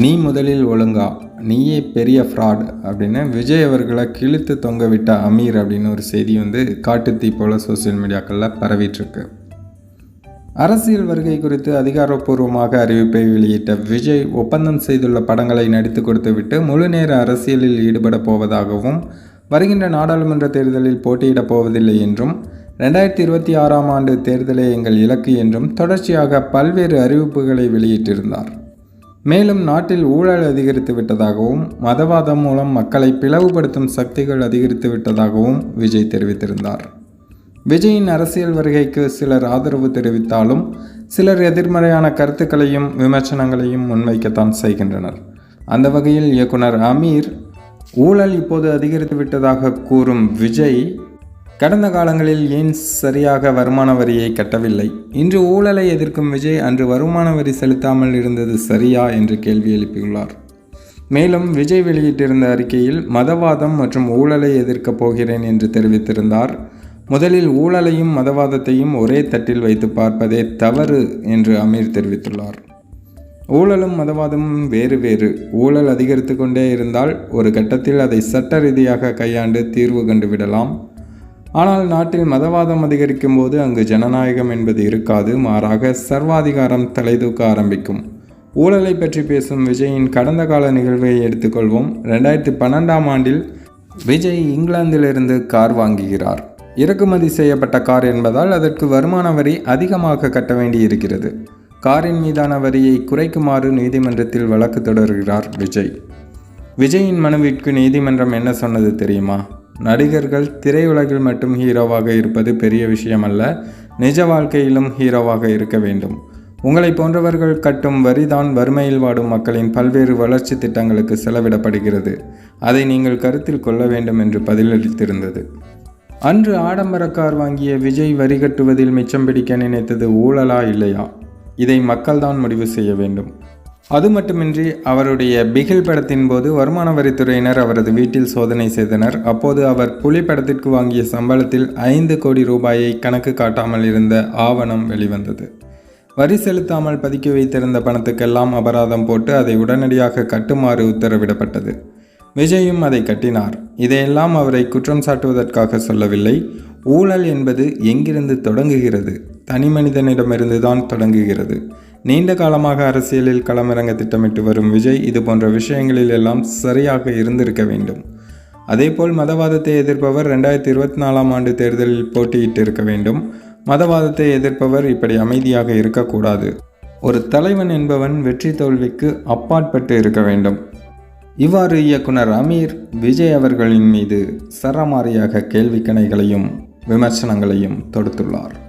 நீ முதலில் ஒழுங்கா நீயே பெரிய ஃப்ராட் அப்படின்னு விஜய் அவர்களை கிழித்து தொங்க விட்ட அமீர் அப்படின்னு ஒரு செய்தி வந்து காட்டுத்தீ போல் சோசியல் மீடியாக்களில் பரவிட்டுருக்கு. அரசியல் வருகை குறித்து அதிகாரப்பூர்வமாக அறிவிப்பை வெளியிட்ட விஜய் ஒப்பந்தம் செய்துள்ள படங்களை நடித்து கொடுத்துவிட்டு முழுநேர அரசியலில் ஈடுபட போவதாகவும் வருகின்ற நாடாளுமன்ற தேர்தலில் போட்டியிடப் போவதில்லை என்றும் ரெண்டாயிரத்தி இருபத்தி ஆறாம் ஆண்டு தேர்தலே எங்கள் இலக்கு என்றும் தொடர்ச்சியாக பல்வேறு அறிவிப்புகளை வெளியிட்டிருந்தார். மேலும் நாட்டில் ஊழல் அதிகரித்து விட்டதாகவும் மதவாதம் மூலம் மக்களை பிளவுபடுத்தும் சக்திகள் அதிகரித்து விட்டதாகவும் விஜய் தெரிவித்திருந்தார். விஜயின் அரசியல் வருகைக்கு சிலர் ஆதரவு தெரிவித்தாலும் சிலர் எதிர்மறையான கருத்துக்களையும் விமர்சனங்களையும் முன்வைக்கத்தான் செய்கின்றனர். அந்த வகையில் இயக்குனர் அமீர் ஊழல் இப்போது அதிகரித்து விட்டதாக கூறும் விஜய் கடந்த காலங்களில் ஏன் சரியாக வருமான வரியை கட்டவில்லை? இன்று ஊழலை எதிர்க்கும் விஜய் அன்று வருமான வரி செலுத்தாமல் இருந்தது சரியா? என்று கேள்வி எழுப்பியுள்ளார். மேலும் விஜய் வெளியிட்டிருந்த அறிக்கையில் மதவாதம் மற்றும் ஊழலை எதிர்க்கப் போகிறேன் என்று தெரிவித்திருந்தார். முதலில் ஊழலையும் மதவாதத்தையும் ஒரே தட்டில் வைத்து பார்ப்பதே தவறு என்று அமீர் தெரிவித்துள்ளார். ஊழலும் மதவாதமும் வேறு வேறு. ஊழல் அதிகரித்து கொண்டே இருந்தால் ஒரு கட்டத்தில் அதை சட்ட ரீதியாக கையாண்டு தீர்வு கண்டுவிடலாம். ஆனால் நாட்டில் மதவாதம் அதிகரிக்கும் போது அங்கு ஜனநாயகம் என்பது இருக்காது மாறாக சர்வாதிகாரம் தலைதூக்க ஆரம்பிக்கும். ஊழலை பற்றி பேசும் விஜயின் கடந்த கால நிகழ்வை எடுத்துக்கொள்வோம். ரெண்டாயிரத்தி பன்னெண்டாம் ஆண்டில் விஜய் இங்கிலாந்திலிருந்து கார் வாங்குகிறார். இறக்குமதி செய்யப்பட்ட கார் என்பதால் அதற்கு வருமான வரி அதிகமாக கட்ட வேண்டி இருக்கிறது காரின் மீதான வரியை குறைக்குமாறு நீதிமன்றத்தில் வழக்கு தொடர்கிறார் விஜய். விஜயின் மனுவிற்கு நீதிமன்றம் என்ன சொன்னது தெரியுமா? நடிகர்கள் திரையுலகில் மட்டும் ஹீரோவாக இருப்பது பெரிய விஷயம் அல்ல நிஜ வாழ்க்கையிலும் ஹீரோவாக இருக்க வேண்டும். உங்களை போன்றவர்கள் கட்டும் வரிதான் வறுமையில் வாடும் மக்களின் பல்வேறு வளர்ச்சி திட்டங்களுக்கு செலவிடப்படுகிறது. அதை நீங்கள் கருத்தில் கொள்ள வேண்டும் என்று பதிலளித்திருந்தது. அன்று ஆடம்பர கார் வாங்கிய விஜய் வரி கட்டுவதில் மிச்சம் பிடிக்க நினைத்தது ஊழலா இல்லையா? இதை மக்கள்தான் முடிவு செய்ய வேண்டும். அது மட்டுமின்றி அவருடைய பிகில் படத்தின் போது வருமான வரித்துறையினர் அவரது வீட்டில் சோதனை செய்தனர். அப்போது அவர் புலி படத்திற்கு வாங்கிய சம்பளத்தில் ஐந்து கோடி ரூபாயை கணக்கு காட்டாமல் இருந்த ஆவணம் வெளிவந்தது. வரி செலுத்தாமல் பதுக்கி வைத்திருந்த பணத்துக்கெல்லாம் அபராதம் போட்டு அதை உடனடியாக கட்டுமாறு உத்தரவிடப்பட்டது. விஜயும் அதை கட்டினார். இதையெல்லாம் அவரை குற்றம் சாட்டுவதற்காக சொல்லவில்லை. ஊழல் என்பது எங்கிருந்து தொடங்குகிறது? தனி மனிதனிடமிருந்து தான் தொடங்குகிறது. நீண்ட காலமாக அரசியலில் களமிறங்க திட்டமிட்டு வரும் விஜய் இது போன்ற விஷயங்களில் எல்லாம் சரியாக இருந்திருக்க வேண்டும். அதேபோல் மதவாதத்தை எதிர்ப்பவர் ரெண்டாயிரத்தி இருபத்தி நாலாம் ஆண்டு தேர்தலில் போட்டியிட்டு இருக்க வேண்டும். மதவாதத்தை எதிர்ப்பவர் இப்படி அமைதியாக இருக்கக்கூடாது. ஒரு தலைவன் என்பவன் வெற்றி தோல்விக்கு அப்பாற்பட்டு இருக்க வேண்டும். இவ்வாறு இயக்குனர் அமீர் விஜய் அவர்களின் மீது சரமாரியாக கேள்விக்கணைகளையும் விமர்சனங்களையும் தொடுத்துள்ளார்.